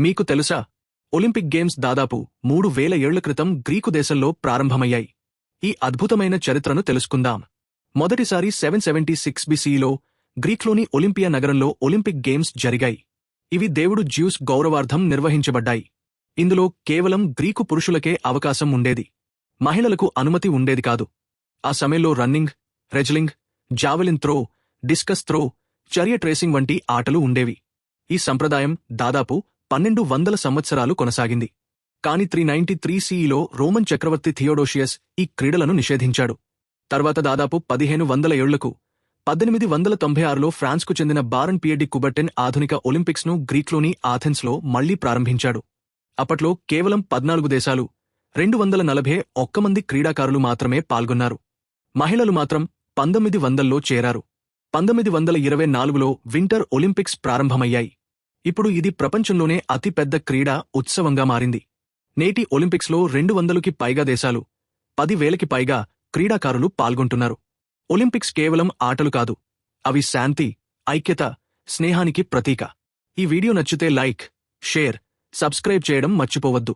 మీకు తెలుసా? Olympic games దాదాపు మూడు వేల ఏళ్ళ క్రితం గ్రీకు దేశంలో ప్రారంభమయ్యాయి. ఈ అద్భుతమైన చరిత్రను తెలుసుకుందాం. మొదటిసారి సెవెన్ సెవెంటీ సిక్స్ బిసిలో గ్రీక్లోని ఒలింపియా నగరంలో ఒలింపిక్ గేమ్స్ జరిగాయి. ఇవి దేవుడు జ్యూస్ గౌరవార్థం నిర్వహించబడ్డాయి. ఇందులో కేవలం గ్రీకు పురుషులకే అవకాశం ఉండేది. మహిళలకు అనుమతి ఉండేది కాదు. ఆ సమయంలో running wrestling javelin throw discus throw chariot racing వంటి ఆటలు ఉండేవి. ఈ సంప్రదాయం దాదాపు పన్నెండు వందల సంవత్సరాలు కొనసాగింది. కాని త్రీ నైన్టీ త్రీ సిఈలో రోమన్ చక్రవర్తి థియోడోషియస్ ఈ క్రీడలను నిషేధించాడు. తర్వాత దాదాపు పదిహేను వందల ఏళ్ళకు పద్దెనిమిది వందల తొంభై ఆరులో ఫ్రాన్స్కు చెందిన బారన్ పియడి కుబర్టెన్ ఆధునిక ఒలింపిక్స్ను గ్రీక్లోని ఆథెన్స్లో మళ్ళీ ప్రారంభించాడు. అప్పట్లో కేవలం పద్నాలుగు దేశాలు రెండు వందల నలభై ఒక్క మంది క్రీడాకారులు మాత్రమే పాల్గొన్నారు. మహిళలు మాత్రం పంతొమ్మిది వందల్లో చేరారు. పంతొమ్మిది వందల ఇరవై నాలుగులో వింటర్ ఒలింపిక్స్ ప్రారంభమయ్యాయి. ఇప్పుడు ఇది ప్రపంచంలోనే అతిపెద్ద క్రీడా ఉత్సవంగా మారింది. నేటి ఒలింపిక్స్లో రెండు వందలుకి పైగా దేశాలు పదివేలకి పైగా క్రీడాకారులు పాల్గొంటున్నారు. ఒలింపిక్స్ కేవలం ఆటలు కాదు అవి శాంతి ఐక్యత స్నేహానికి ప్రతీక. ఈ వీడియో నచ్చితే లైక్ షేర్ సబ్స్క్రైబ్ చేయడం మర్చిపోవద్దు.